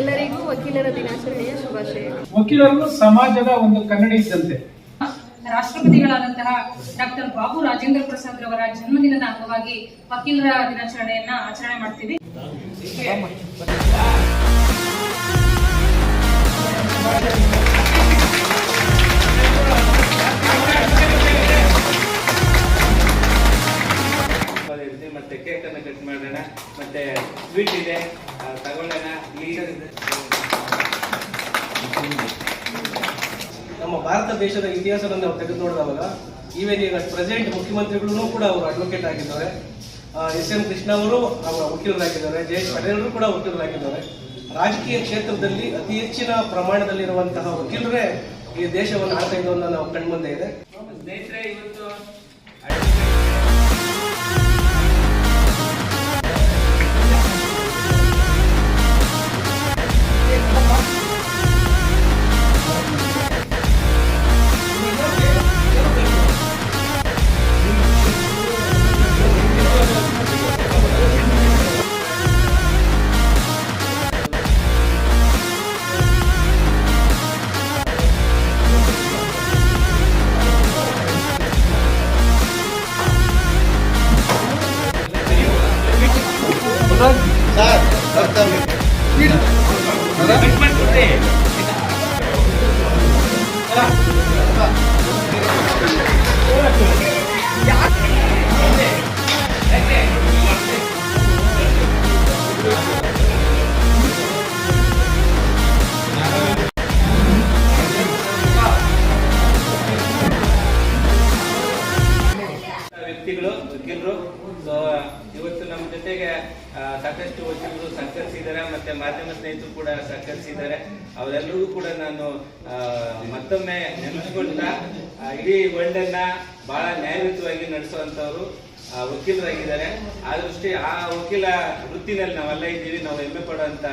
ಎಲ್ಲರಿಗೂ ವಕೀಲರ ದಿನಾಚರಣೆಯ ಶುಭಾಶಯಗಳು ವಕೀಲರು ಸಮಾಜದ ಒಂದು ಕನ್ನಡಿ ಇದ್ದಂತೆ. ರಾಷ್ಟ್ರಪತಿಗಳಾದಂತಹ ಡಾಕ್ಟರ್ ಬಾಬು ರಾಜೇಂದ್ರ ಪ್ರಸಾದ್ ರವರ ಜನ್ಮದಿನದ ಅಂಗವಾಗಿ ವಕೀಲರ ದಿನಾಚರಣೆಯನ್ನ ಆಚರಣೆ ಮಾಡ್ತೀವಿ. ಮತ್ತೆ ಕೇಕ್ ಅನ್ನ ಕಟ್ ಮಾಡೋಣ ಮತ್ತೆ ಸ್ವೀಟ್ ಇದೆ. ತಗೊಳ್ಳೋಣ. ಲೀಡರ್ ಇದೆ. ನಮ್ಮ ಭಾರತ ದೇಶದ ಇತಿಹಾಸವನ್ನು ನಾವು ತೆಗೆದು ನೋಡಿದಾಗ ಈವನ್ ಈಗ ಪ್ರೆಸೆಂಟ್ ಮುಖ್ಯಮಂತ್ರಿಗಳು ಕೂಡ ಅವರು ಅಡ್ವೊಕೇಟ್ ಆಗಿದ್ದಾರೆ. ಎಸ್ ಎಂ ಕೃಷ್ಣ ಅವರು ಅವರ ವಕೀಲರಾಗಿದ್ದಾರೆ. ಜಯೇಶ್ ಪಟೇಲ್ ಕೂಡ ವಕೀಲರಾಗಿದ್ದಾರೆ. ರಾಜಕೀಯ ಕ್ಷೇತ್ರದಲ್ಲಿ ಅತಿ ಹೆಚ್ಚಿನ ಪ್ರಮಾಣದಲ್ಲಿರುವಂತಹ ವಕೀಲರೇ ಈ ದೇಶವನ್ನು ಆಡ್ತಾ ಇದ್ದವನ್ನ ನಾವು ಕಣ್ಮುಂದೆ ಇದೆ. ಸ್ನೇಹಿತರೆ ಇವತ್ತು ವ್ಯಕ್ತಿಗಳು ವಕೀಲರು ಸೊ ಇವತ್ತು ನಮ್ಮ ಜೊತೆಗೆ ಸಾಕಷ್ಟು ವಕೀಲರು ಸಹಕರಿಸಿದ್ದಾರೆ ಮತ್ತೆ ಮಾಧ್ಯಮ ಸ್ನೇಹಿತರು ಕೂಡ ಸಹಕರಿಸಿದ್ದಾರೆ ಅವರೆಲ್ಲರಿಗೂ ಕೂಡ ನಾನು ಮತ್ತೊಮ್ಮೆ ನೆನೆಸ್ಕೊಳ್ತಾ ಇಡೀ ವರ್ಲ್ಡ್ ಅನ್ನ ಬಹಳ ನ್ಯಾಯಯುತವಾಗಿ ನಡೆಸುವಂತವ್ರು ವಕೀಲರಾಗಿದ್ದಾರೆ. ಆ ದೃಷ್ಟಿ, ಆ ವಕೀಲ ವೃತ್ತಿನಲ್ಲಿ ನಾವೆಲ್ಲ ಇದ್ದೀವಿ, ನಾವು ಹೆಮ್ಮೆ ಪಡುವಂತ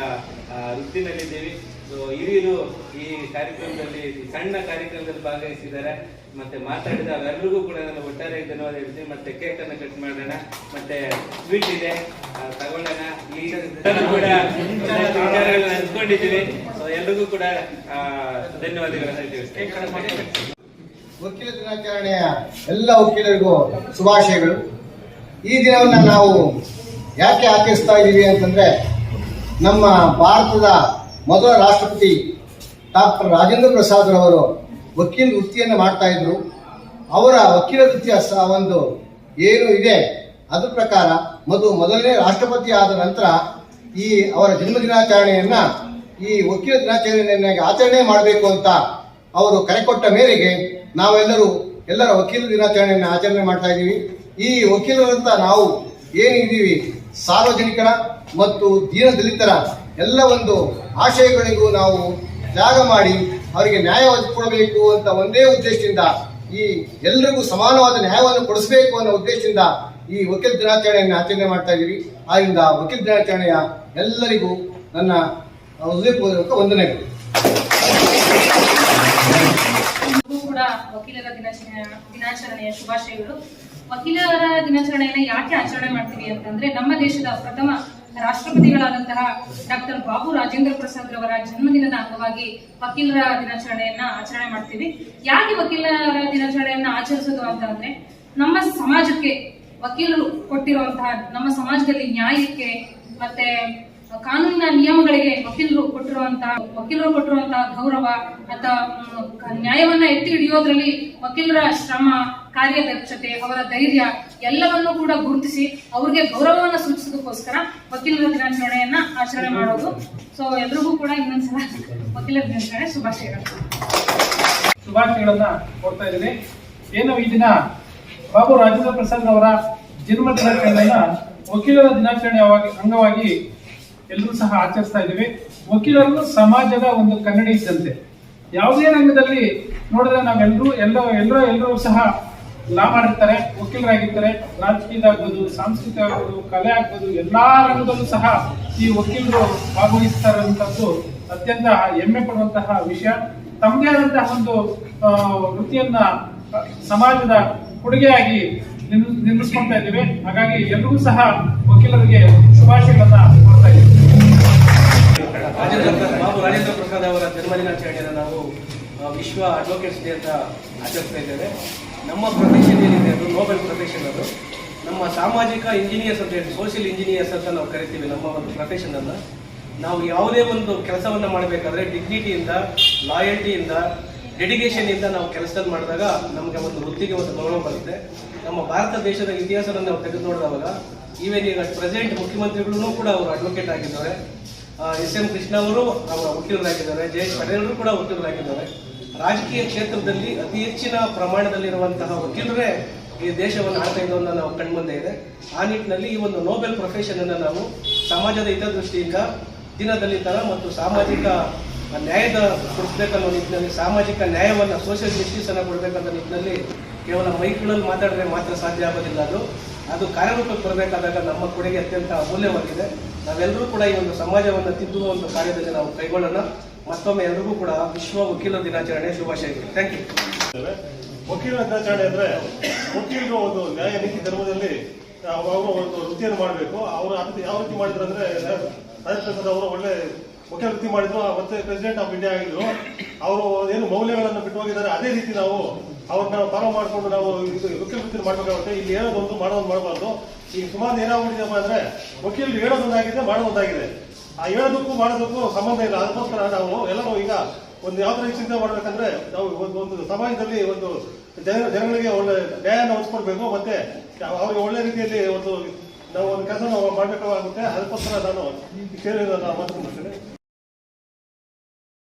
ವೃತ್ತಿನಲ್ಲಿದ್ದೀವಿ. ಹಿರಿಯರು ಈ ಕಾರ್ಯಕ್ರಮದಲ್ಲಿ ಸಣ್ಣ ಕಾರ್ಯಕ್ರಮದಲ್ಲಿ ಭಾಗವಹಿಸಿದ್ದಾರೆ. ಮತ್ತೆ ಮಾತಾಡಿದ ಅವರೆಲ್ಲರಿಗೂ ಕೂಡ ನಾನು ಒಟ್ಟಾರೆ ಧನ್ಯವಾದ ಹೇಳ್ತೀನಿ. ಮತ್ತೆ ಕೇಕ್ ಅನ್ನು ಕಟ್ ಮಾಡೋಣ. ಮತ್ತೆ ಸ್ವೀಟ್ ಇದೆ. ತಗೊಳ್ಳೋಣ. ಕೂಡ ಅಂದ್ಕೊಂಡಿದ್ದೀವಿ ವಿಚಾರಗಳನ್ನ ಹಂಚ್ಕೊಂಡಿದ್ದೀವಿ ಸೊ ಎಲ್ರಿಗೂ ಕೂಡ ಆ, ಧನ್ಯವಾದಗಳನ್ನ ತಿಳಿಸ್ತೀನಿ ವಕೀಲ ದಿನಾಚರಣೆಯ ಎಲ್ಲ ವಕೀಲರಿಗೂ ಶುಭಾಶಯಗಳು. ಈ ದಿನವನ್ನ ನಾವು ಯಾಕೆ ಆಚರಿಸ್ತಾ ಇದ್ದೀವಿ ಅಂತಂದ್ರೆ ನಮ್ಮ ಭಾರತದ ಮೊದಲ ರಾಷ್ಟ್ರಪತಿ ಡಾಕ್ಟರ್ ರಾಜೇಂದ್ರ ಪ್ರಸಾದ್ ರವರು ವಕೀಲ ವೃತ್ತಿಯನ್ನು ಮಾಡ್ತಾ ಇದ್ರು. ಅವರ ವಕೀಲ ವೃತ್ತಿಯ ಒಂದು ಏನು ಇದೆ? ಅದ್ರ ಪ್ರಕಾರ ಮೊದಲು ಮೊದಲನೇ ರಾಷ್ಟ್ರಪತಿ ಆದ ನಂತರ ಈ ಅವರ ಜನ್ಮ ದಿನಾಚರಣೆಯನ್ನ ಈ ವಕೀಲ ದಿನಾಚರಣೆಯನ್ನಾಗಿ ಆಚರಣೆ ಮಾಡಬೇಕು ಅಂತ ಅವರು ಕರೆ ಕೊಟ್ಟ ಮೇರೆಗೆ ನಾವೆಲ್ಲರೂ ಎಲ್ಲರ ವಕೀಲ ದಿನಾಚರಣೆಯನ್ನು ಆಚರಣೆ ಮಾಡ್ತಾ ಇದ್ದೀವಿ. ಈ ವಕೀಲರಂತ ನಾವು ಏನಿದ್ದೀವಿ? ಸಾರ್ವಜನಿಕರ ಮತ್ತು ದೀನ ದಲಿತರ ಎಲ್ಲ ಒಂದು ಆಶಯಗಳಿಗೂ ನಾವು ತ್ಯಾಗ ಮಾಡಿ ಅವರಿಗೆ ನ್ಯಾಯ ಒದಗಿಕೊಡಬೇಕು ಅಂತ ಒಂದೇ ಉದ್ದೇಶದಿಂದ ಈ ಎಲ್ಲರಿಗೂ ಸಮಾನವಾದ ನ್ಯಾಯವನ್ನು ಕೊಡಿಸಬೇಕು ಅನ್ನೋ ಉದ್ದೇಶದಿಂದ ಈ ವಕೀಲ ದಿನಾಚರಣೆಯನ್ನು ಆಚರಣೆ ಮಾಡ್ತಾ ಇದ್ದೀವಿ. ಆದ್ದರಿಂದ ವಕೀಲ ದಿನಾಚರಣೆಯ ಎಲ್ಲರಿಗೂ ನನ್ನ ಹೃದಯಪೂರ್ವಕ ವಂದನೆಗಳು. ಕೂಡ ವಕೀಲರ ದಿನಾಚರಣೆಯ ದಿನಾಚರಣೆಯ ಶುಭಾಶಯಗಳು. ವಕೀಲರ ದಿನಾಚರಣೆಯನ್ನು ಯಾಕೆ ಆಚರಣೆ ಮಾಡ್ತೀವಿ ಅಂತಂದ್ರೆ ನಮ್ಮ ದೇಶದ ಪ್ರಥಮ ರಾಷ್ಟ್ರಪತಿಗಳಾದಂತಹ ಡಾಕ್ಟರ್ ಬಾಬು ರಾಜೇಂದ್ರ ಪ್ರಸಾದ್ ರವರ ಜನ್ಮದಿನದ ಅಂಗವಾಗಿ ವಕೀಲರ ದಿನಾಚರಣೆಯನ್ನ ಆಚರಣೆ ಮಾಡ್ತೀವಿ. ಯಾಕೆ ವಕೀಲರ ದಿನಾಚರಣೆಯನ್ನ ಆಚರಿಸೋದು ಅಂತ ಅಂದ್ರೆ, ನಮ್ಮ ಸಮಾಜಕ್ಕೆ ವಕೀಲರು ಕೊಟ್ಟಿರುವಂತಹ, ನಮ್ಮ ಸಮಾಜದಲ್ಲಿ ನ್ಯಾಯಕ್ಕೆ ಮತ್ತೆ ಕಾನೂನಿನ ನಿಯಮಗಳಿಗೆ ವಕೀಲರು ಕೊಟ್ಟಿರುವಂತಹ ವಕೀಲರು ಕೊಟ್ಟಿರುವಂತಹ ಗೌರವ ಅಥವಾ ನ್ಯಾಯವನ್ನ ಎತ್ತಿ ಹಿಡಿಯೋದ್ರಲ್ಲಿ ವಕೀಲರ ಶ್ರಮ, ಕಾರ್ಯದಕ್ಷತೆ, ಅವರ ಧೈರ್ಯ ಎಲ್ಲವನ್ನೂ ಕೂಡ ಗುರುತಿಸಿ ಅವ್ರಿಗೆ ಗೌರವವನ್ನ ಸೂಚಿಸೋದಕ್ಕೋಸ್ಕರ ವಕೀಲರ ದಿನಾಚರಣೆಯನ್ನ ಆಚರಣೆ ಮಾಡೋದು. ಸೊ ಎಲ್ರಿಗೂ ಕೂಡ ಇನ್ನೊಂದ್ಸಲ ವಕೀಲರ ದಿನಾಚರಣೆ ಶುಭಾಶಯಗಳು. ಶುಭಾಶಯಗಳನ್ನ ಕೊಡ್ತಾ ಇದ್ದೀನಿ. ಏನು ಈ ದಿನ ಬಾಬು ರಾಜೇಂದ್ರ ಪ್ರಸಾದ್ ಅವರ ಜನ್ಮ ದಿನಾಚರಣೆಯನ್ನ ವಕೀಲರ ದಿನಾಚರಣೆ ಅಂಗವಾಗಿ ಎಲ್ಲರೂ ಸಹ ಆಚರಿಸ್ತಾ ಇದ್ದೀವಿ. ವಕೀಲರು ಸಮಾಜದ ಒಂದು ಕನ್ನಡಿ ಇದ್ದಂತೆ. ಯಾವುದೇ ರಂಗದಲ್ಲಿ ನೋಡಿದ್ರೆ ನಾವೆಲ್ಲರೂ ಎಲ್ಲ ಎಲ್ಲರೂ ಎಲ್ಲರೂ ಸಹ ಲಾ ಮಾಡಿರ್ತಾರೆ, ವಕೀಲರಾಗಿರ್ತಾರೆ. ರಾಜಕೀಯದಾಗ್ಬೋದು ಸಾಂಸ್ಕೃತಿಕ ಆಗ್ಬೋದು, ಕಲೆ ಆಗ್ಬೋದು, ಎಲ್ಲಾ ರಂಗದಲ್ಲೂ ಸಹ ಈ ವಕೀಲರು ಭಾಗವಹಿಸ್ತಾ ಇರುವಂತದ್ದು ಅತ್ಯಂತ ಹೆಮ್ಮೆ ಪಡುವಂತಹ ವಿಷಯ. ತಮ್ಮದೇ ಆದಂತಹ ಒಂದು ವೃತ್ತಿಯನ್ನ ಸಮಾಜದ ಕೊಡುಗೆಯಾಗಿ ನಿರ್- ಇದ್ದೇವೆ ಇದ್ದೀವಿ. ಹಾಗಾಗಿ ಎಲ್ಲರೂ ಸಹ ವಕೀಲರಿಗೆ ಶುಭಾಶಯಗಳನ್ನ ಕೊಡ್ತಾ ಇದ್ದೀವಿ. ರಾಜೇಂದ್ರ ಪ್ರಸಾದ್ ಅವರ ಜನ್ಮದಿನಾಚರಣೆಯನ್ನು ನಾವು ವಿಶ್ವ ಅಡ್ವೊಕೇಟ್ಸ್ ಡೇ ಅಂತ ಆಚರಿಸ್ತಾ ಇದ್ದೇವೆ. ನಮ್ಮ ಪ್ರೊಫೆಷನ್ ಏನಿದೆ ಅದು ನೋಬೆಲ್ ಪ್ರೊಫೆಷನ್ ಅದು. ನಮ್ಮ ಸಾಮಾಜಿಕ ಇಂಜಿನಿಯರ್ಸ್ ಅಂತ ಹೇಳಿ ಸೋಷಿಯಲ್ ಇಂಜಿನಿಯರ್ಸ್ ಅಂತ ನಾವು ಕರಿತೀವಿ ನಮ್ಮ ಒಂದು ಪ್ರೊಫೆಷನ್ ಅನ್ನ ನಾವು ಯಾವುದೇ ಒಂದು ಕೆಲಸವನ್ನ ಮಾಡಬೇಕಾದ್ರೆ ಡಿಗ್ನಿಟಿಯಿಂದ ಲಾಯಲ್ಟಿಯಿಂದ ಡೆಡಿಕೇಶನ್ ಇಂದ ನಾವು ಕೆಲಸದಲ್ಲಿ ಮಾಡಿದಾಗ ನಮಗೆ ಒಂದು ವೃತ್ತಿಗೆ ಒಂದು ಗೌರವ ಬರುತ್ತೆ ನಮ್ಮ ಭಾರತ ದೇಶದ ಇತಿಹಾಸವನ್ನು ನಾವು ತೆಗೆದು ನೋಡಿದಾಗ ಈವನ್ ಈಗ ಪ್ರೆಸೆಂಟ್ ಮುಖ್ಯಮಂತ್ರಿಗಳು ಕೂಡ ಅವರು ಅಡ್ವೊಕೇಟ್ ಆಗಿದ್ದಾರೆ. ಎಸ್ ಎಂ ಕೃಷ್ಣ ಅವರು ಅವರ ವಕೀಲರಾಗಿದ್ದಾರೆ. ಜಯೇಶ್ ಪಟೇಲ್ ಅವರು ಕೂಡ ವಕೀಲರಾಗಿದ್ದಾರೆ. ರಾಜಕೀಯ ಕ್ಷೇತ್ರದಲ್ಲಿ ಅತಿ ಹೆಚ್ಚಿನ ಪ್ರಮಾಣದಲ್ಲಿರುವಂತಹ ವಕೀಲರೇ ಈ ದೇಶವನ್ನು ಆಡ್ತಾ ಇದ್ದವನ್ನ ನಾವು ಕಣ್ಮಂದೆ ಇದೆ. ಆ ನಿಟ್ಟಿನಲ್ಲಿ ಈ ಒಂದು ನೋಬೆಲ್ ಪ್ರೊಫೆಷನ್ ಅನ್ನು ನಾವು ಸಮಾಜದ ಹಿತದೃಷ್ಟಿಯಿಂದ ದಿನದಲ್ಲಿತರ ಮತ್ತು ಸಾಮಾಜಿಕ ನ್ಯಾಯದ ಕೊಡಿಸ್ಬೇಕನ್ನೋ ನಿಟ್ಟಿನಲ್ಲಿ ಸಾಮಾಜಿಕ ನ್ಯಾಯವನ್ನ ಸೋಷಿಯಲ್ ಜಸ್ಟಿಸ್ ಅನ್ನ ಕೊಡಬೇಕನ್ನೋ ನಿಟ್ಟಿನಲ್ಲಿ ಕೇವಲ ಮೈಕ್ಗಳಲ್ಲಿ ಮಾತಾಡಿದ್ರೆ ಮಾತ್ರ ಸಾಧ್ಯ ಆಗೋದಿಲ್ಲ ಅದು. ಅದು ಕಾರ್ಯರೂಪಕ್ಕೆ ಬರಬೇಕಾದಾಗ ನಮ್ಮ ಕೊಡುಗೆ ಅತ್ಯಂತ ಅಮೂಲ್ಯವಾಗಿದೆ. ನಾವೆಲ್ಲರೂ ಕೂಡ ಈ ಒಂದು ಸಮಾಜವನ್ನು ತಿದ್ದುವ ಒಂದು ಕಾರ್ಯದಲ್ಲಿ ನಾವು ಕೈಗೊಳ್ಳೋಣ. ಮತ್ತೊಮ್ಮೆ ಎಲ್ರಿಗೂ ಕೂಡ ವಿಶ್ವ ವಕೀಲ ದಿನಾಚರಣೆ ಶುಭಾಶಯಗಳು. ಥ್ಯಾಂಕ್ ಯು ವಕೀಲ ದಿನಾಚರಣೆ ಅಂದರೆ ವಕೀಲರು ಒಂದು ನ್ಯಾಯ ನೀತಿ ಧರ್ಮದಲ್ಲಿ ಅವರು ಒಂದು ವೃತ್ತಿಯನ್ನು ಮಾಡಬೇಕು. ಅವರು ಯಾವ ರೀತಿ ಮಾಡಿದ್ರು ಅಂದರೆ ಅವರು ಒಳ್ಳೆ ವಕೀಲ ವೃತ್ತಿ ಮಾಡಿದ್ರು, ಮತ್ತೆ ಪ್ರೆಸಿಡೆಂಟ್ ಆಫ್ ಇಂಡಿಯಾ ಆಗಿದ್ರು. ಅವರು ಏನು ಮೌಲ್ಯಗಳನ್ನು ಬಿಟ್ಟು ಹೋಗಿದ್ದಾರೆ ಅದೇ ರೀತಿ ನಾವು ಅವ್ರನ್ನ ಫಾಲೋ ಮಾಡಿಕೊಂಡು ನಾವು ಇದು ವಕೀಲ ಮಾಡಬೇಕಾಗುತ್ತೆ. ಇಲ್ಲಿ ಹೇಳೋದೊಂದು ಮಾಡೋದು ಮಾಡಬಾರ್ದು. ಈ ಸುಮಾರು ಏನಾಗ್ಬಿಟ್ಟಿದೆಪ್ಪ ಅಂದ್ರೆ ವಕೀಲರು ಹೇಳೋದೊಂದಾಗಿದೆ, ಮಾಡೋದೊಂದಾಗಿದೆ. ಆ ಹೇಳೋದಕ್ಕೂ ಮಾಡೋದಕ್ಕೂ ಸಂಬಂಧ ಇಲ್ಲ. ಅದಕ್ಕೋಸ್ಕರ ನಾವು ಎಲ್ಲರೂ ಈಗ ಒಂದು ಯಾವ ತರ ಚಿಂತೆ ಮಾಡ್ಬೇಕಂದ್ರೆ ನಾವು ಒಂದು ಸಮಾಜದಲ್ಲಿ ಒಂದು ಜನ, ಜನಗಳಿಗೆ ಒಳ್ಳೆ ನ್ಯಾಯನ ಒದಗಿಸ್ಕೊಡ್ಬೇಕು. ಮತ್ತೆ ಅವ್ರಿಗೆ ಒಳ್ಳೆ ರೀತಿಯಲ್ಲಿ ಒಂದು, ನಾವು ಒಂದು ಕೆಲಸ ನಾವು ಮಾಡಬೇಕಾಗುತ್ತೆ. ಅದಕ್ಕೋಸ್ಕರ ನಾನು ಸೇರಿ ನಾನು ಮಾತು ಮುಗಿಸ್ತೇನೆ